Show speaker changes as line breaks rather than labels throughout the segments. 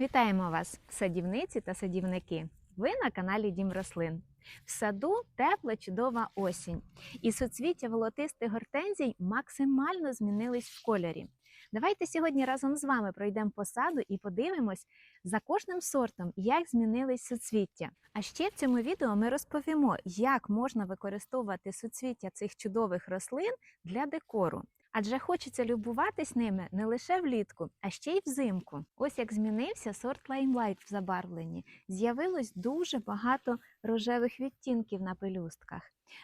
Вітаємо вас, садівниці та садівники. Ви на каналі Дім Рослин. В саду тепла чудова осінь, і соцвіття волотистих гортензій максимально змінились в кольорі. Давайте сьогодні разом з вами пройдемо по саду і подивимось за кожним сортом, як змінились суцвіття. А ще в цьому відео ми розповімо, як можна використовувати суцвіття цих чудових рослин для декору. Адже хочеться любуватись ними не лише влітку, а ще й взимку. Ось як змінився сорт Limelight в забарвленні. З'явилось дуже багато рожевих відтінків на пелюстках.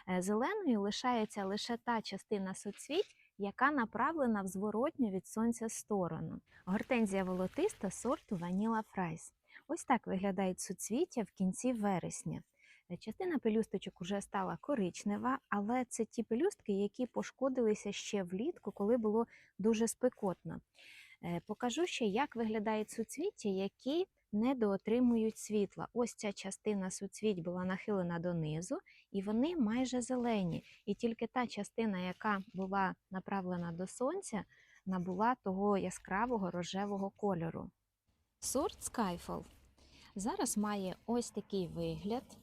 Е, Зеленою лишається лише та частина суцвіть, яка направлена в зворотню від сонця сторону. Гортензія волотиста сорту Vanilla Fries. Ось так виглядають суцвіття в кінці вересня. Е, Частина пелюсточок уже стала коричнева, але це ті пелюстки, які пошкодилися ще влітку, коли було дуже спекотно. Е, Покажу ще, як виглядають суцвіття, які недоотримують світла. Ось ця частина суцвіть була нахилена донизу, і вони майже зелені. І тільки та частина, яка була направлена до сонця, набула того яскравого рожевого кольору. Сорт Skyfall зараз має ось такий вигляд.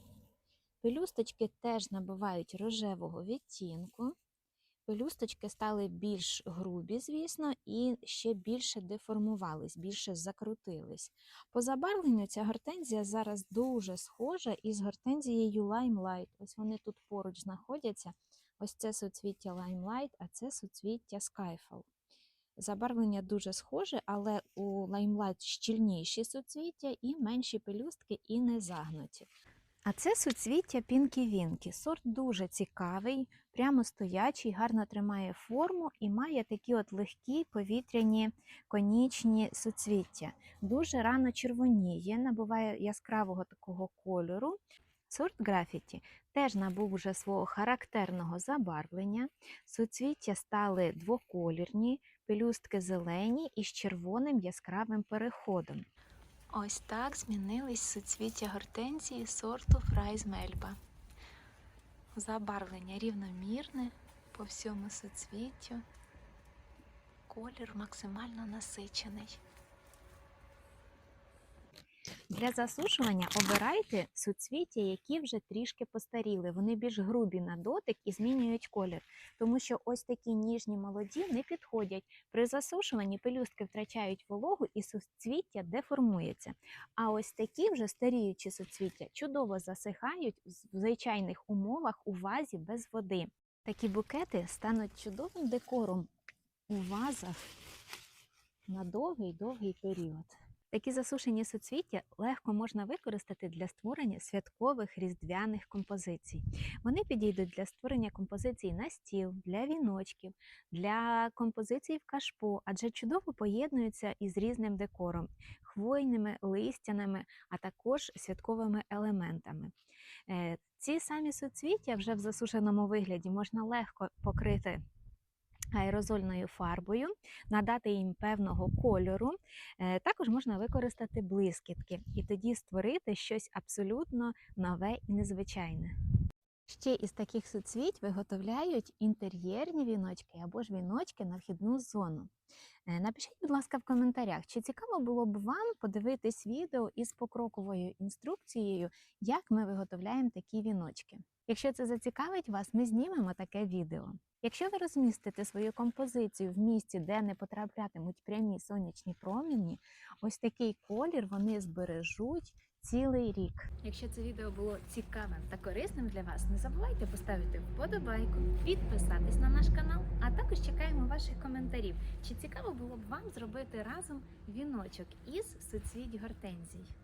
Пелюсточки теж набувають рожевого відтінку. Пелюсточки стали більш грубі, звісно, і ще більше деформувались, більше закрутились. По забарвленню ця гортензія зараз дуже схожа із гортензією Limelight. Ось вони тут поруч знаходяться. Ось це суцвіття Limelight, а це суцвіття Skyfall. Забарвлення дуже схоже, але у Limelight щільніші суцвіття і менші пелюстки і не загнуті. А це суцвіття Пінкі Вінкі. Сорт дуже цікавий, прямо стоячий, гарно тримає форму і має такі от легкі повітряні конічні суцвіття. Дуже рано червоніє, набуває яскравого такого кольору. Сорт графіті теж набув уже свого характерного забарвлення. Суцвіття стали двоколірні, пелюстки зелені і з червоним яскравим переходом. Ось так змінились суцвіття гортензії сорту Фрайз Мельба. Забарвлення рівномірне по всьому суцвіттю. Колір максимально насичений. Для засушування обирайте суцвіття, які вже трішки постаріли. Вони більш грубі на дотик і змінюють колір. Тому що ось такі ніжні молоді не підходять. При засушуванні пелюстки втрачають вологу і суцвіття деформується. А ось такі вже старіючі суцвіття чудово засихають в звичайних умовах у вазі без води. Такі букети стануть чудовим декором у вазах на довгий-довгий період. Такі засушені суцвіття легко можна використати для створення святкових різдвяних композицій. Вони підійдуть для створення композицій на стіл, для віночків, для композицій в кашпо, адже чудово поєднуються із різним декором, хвойними, листяними, а також святковими елементами. Е, Ці самі суцвіття вже в засушеному вигляді можна легко покрити аерозольною фарбою, надати їм певного кольору. Е, Також можна використати блискітки і тоді створити щось абсолютно нове і незвичайне. Ще із таких суцвіть виготовляють інтер'єрні віночки або ж віночки на вхідну зону. Е, Напишіть, будь ласка, в коментарях, чи цікаво було б вам подивитись відео із покроковою інструкцією, як ми виготовляємо такі віночки. Якщо це зацікавить вас, ми знімемо таке відео. Якщо ви розмістите свою композицію в місці, де не потраплятимуть прямі сонячні промені, ось такий колір вони збережуть цілий рік. Якщо це відео було цікавим та корисним для вас, не забувайте поставити вподобайку, підписатись на наш канал, а також чекаємо ваших коментарів. Чи цікаво було б вам зробити разом віночок із суцвіть гортензій?